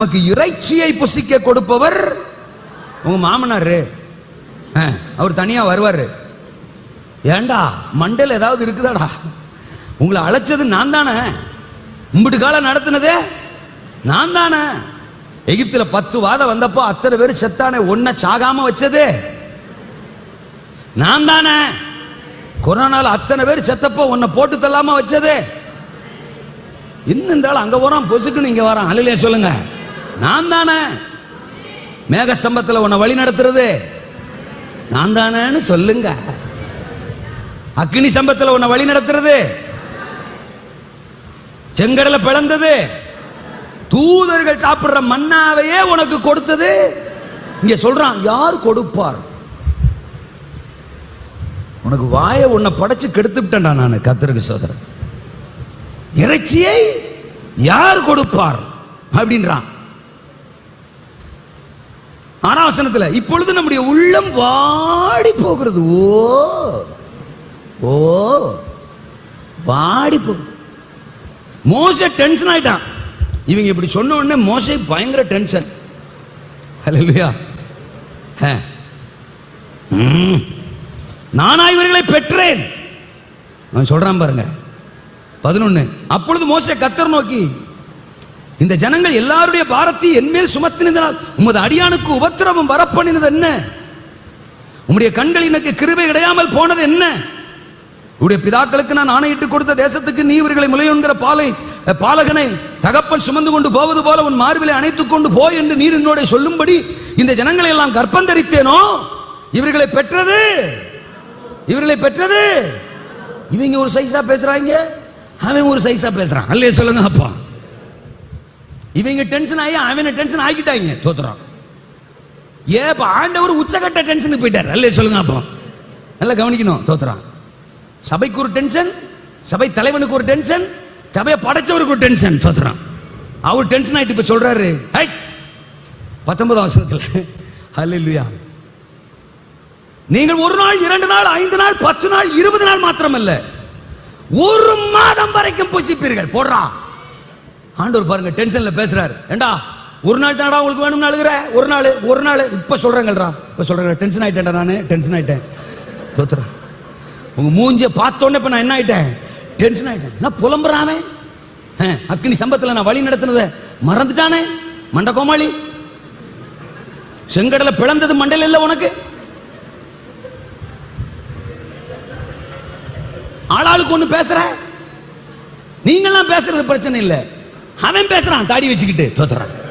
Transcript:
நமக்கு இறைச்சியை புசிக்க கொடுப்பவர் உங்க மாமனாரு. ஆ, அவர் தனியா வருவாரு. ஏண்டா மண்டல் ஏதாவது இருக்குதாடா? உங்களை அழைச்சது நான் தானே? இம்பிட்டு காலம் நடத்தினதே? நான் தானே? எகிப்தில் பத்து வாதம் வந்தப்போ அத்தனை பேர் செத்தானே ஒன்ன சாகாம வச்சதே? நான் தானே? கொரோனால அத்தனை பேர் செத்தப்போ உன்னை போட்டு தள்ளாம வச்சதே? இன்னும் இந்த ஆள் அங்க போறான் பொசுக்குன்னு இங்க வரான். அலையிலே சொல்லுங்க. நான் தானே மேக சம்பத்துல உன்னை வழி நடத்துறது? நான் தானேன்னு சொல்லுங்க. அக்னி சம்பத்துல உன்னை வழி நடத்துறது? செங்கடலை பிளந்தது? தூதர்கள் சாப்பிடுற மன்னாவையே உனக்கு கொடுத்தது? இங்க சொல்றான் யார் கொடுப்பார்? உனக்கு வாயை உன்னை படைச்சு கெடுத்துட்டேன்டா நான் கத்தருக்கு சோதரன். இறைச்சியை யார் கொடுப்பார்? அப்படின்றான். ஆறாம் இப்பொழுது நம்முடைய உள்ளம் வாடி போகிறது. ஓ ஓ வாடி போ மோச டென்ஷன் ஆயிட்டான். இவங்க இப்படி சொன்ன உடனே மோசை பயங்கர டென்ஷன் ஹலோ ஆ. ம். நானா இவர்களை பெற்றேன். அவன் சொல்றான் பாருங்க. பதினொன்னு அப்பொழுது மோச கத்தர் நோக்கி இந்த ஜனங்கள் எல்லாருடைய பாரத்தையும் என்மேல் சுமத்தினதனால் உமது அடியானுக்கு உபத்திரவம் வரப்பண்ணினது என்ன? உம்முடைய கண்கள் எனக்கு கிருபை கிடையாமல் போனது என்ன? உடைய பிதாக்களுக்கு நான் ஆணையிட்டு கொடுத்த தேசத்துக்கு நீ இவர்களை முலையொன்கிற பாலை பாலகனை தகப்பன் சுமந்து கொண்டு போவது போல உன் மார்பிலை அணைத்துக் கொண்டு போ என்று நீர் என்னோட சொல்லும்படி இந்த ஜனங்களை எல்லாம் கர்ப்பந்தரித்தேனோ இவர்களை பெற்றது? இவர்களை பெற்றது? இவங்க ஒரு சைஸா பேசுறாங்க அவன் ஒரு சைஸா பேசுறான். அல்லே சொல்லுங்க அப்பா. இவங்க டென்ஷன் ஆகி அவனை டென்ஷன் ஆக்கிட்டாங்க. தோத்துறோம் ஏ இப்போ ஆண்டவர் உச்சகட்ட டென்ஷனுக்கு போயிட்டார். அல்ல சொல்லுங்க அப்போ. நல்லா கவனிக்கணும். தோத்துறான். சபைக்கு ஒரு டென்ஷன் சபை தலைவனுக்கு ஒரு டென்ஷன் சபையை படைச்சவருக்கு ஒரு டென்ஷன் தோத்துறான். அவர் டென்ஷன் ஆகிட்டு இப்போ சொல்றாரு. ஹை! பத்தொன்பதாம் வருஷத்துல ஹalleluya. நீங்கள் ஒரு நாள் இரண்டு நாள் ஐந்து நாள் பத்து நாள் இருபது நாள் மாத்திரமல்ல. ஒரு மாதம் வரைக்கும் புசிப்பீர்கள். போடுறா. ஆண்டவர் பாருங்க டென்ஷன்ல பேசுறாரு. ஏண்டா ஒரு நாள் தானடா உங்களுக்கு வேணும்னு அழுகுற? ஒரு நாள் ஒரு நாள். இப்ப சொல்றேங்கள்டா இப்ப சொல்றேன் டென்ஷன் ஆயிட்டேன்டா நான் டென்ஷன் ஆயிட்டேன். தோத்துறேன் உங்க மூஞ்சிய பார்த்தோன்னே இப்ப நான் என்ன ஆயிட்டேன்? டென்ஷன் ஆயிட்டேன். நான் புலம்புறாமே அக்னி சம்பத்துல நான் வழி நடத்தினதை மறந்துட்டானே? மண்ட கோமாளி செங்கடலை பிளந்தது மண்டையில இல்ல உனக்கு? ஆளாளுக்கு ஒன்று பேசுற? நீங்களாம் பேசுறது பிரச்சனை இல்லை. அவன் பேசுறான் தாடி வச்சுக்கிட்டு தோத்துறான்.